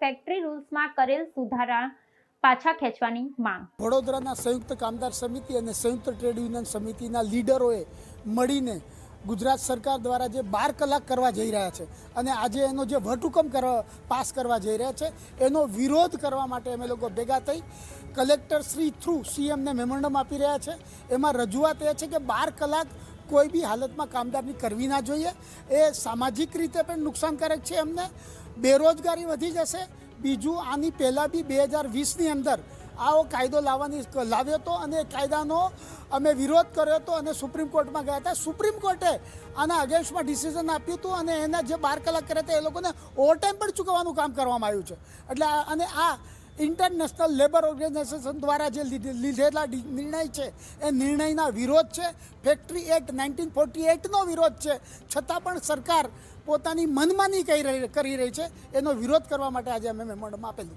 Factory રૂલ્સમાં કરેલ સુધારા પાછા ખેંચવાની માંગ. વડોદરાના સંયુક્ત કામદાર સમિતિ અને સંયુક્ત ટ્રેડ યુનિયન સમિતિના લીડરોએ મળીને ગુજરાત સરકાર દ્વારા જે બાર કલાક કરવા જઈ રહ્યા છે અને આજે એનો જે વટહુકમ કરવા, પાસ કરવા જઈ રહ્યા છે, એનો વિરોધ કરવા માટે અમે લોકો ભેગા થઈ કલેક્ટર શ્રી થ્રુ સીએમને મેમોરન્ડમ આપી રહ્યા છે. એમાં રજૂઆત એ છે કે બાર કલાક કોઈ બી હાલતમાં કામદારની કરવી ના જોઈએ. એ સામાજિક રીતે પણ નુકસાનકારક છે એમને. બેરોજગારી વધી જશે. બીજું, આની પહેલાં બી બે હજાર વીસની અંદર આવો કાયદો લાવવાની લાવ્યો હતો અને કાયદાનો અમે વિરોધ કર્યો હતો અને સુપ્રીમ કોર્ટમાં ગયા હતા. સુપ્રીમ કોર્ટે આના અગેન્સ્ટમાં ડિસિઝન આપ્યું હતું અને એના જે બાર કલાક કર્યા હતા એ લોકોને ઓવરટાઈમ પણ ચૂકવવાનું કામ કરવામાં આવ્યું છે. એટલે અને આ ઇન્ટરનેશનલ લેબર ઓર્ગેનાઇઝેશન દ્વારા જે લીધે- લીધેલા નિર્ણય છે, એ નિર્ણયના વિરોધ છે. ફેક્ટરી એક્ટ નાઇન્ટીન ફોર્ટી એઇટનો વિરોધ છે. છતાં પણ સરકાર પોતાની મનમાની કરી રહી છે. એનો વિરોધ કરવા માટે આજે અમે મેમોરન્ડમ આપેલું છે.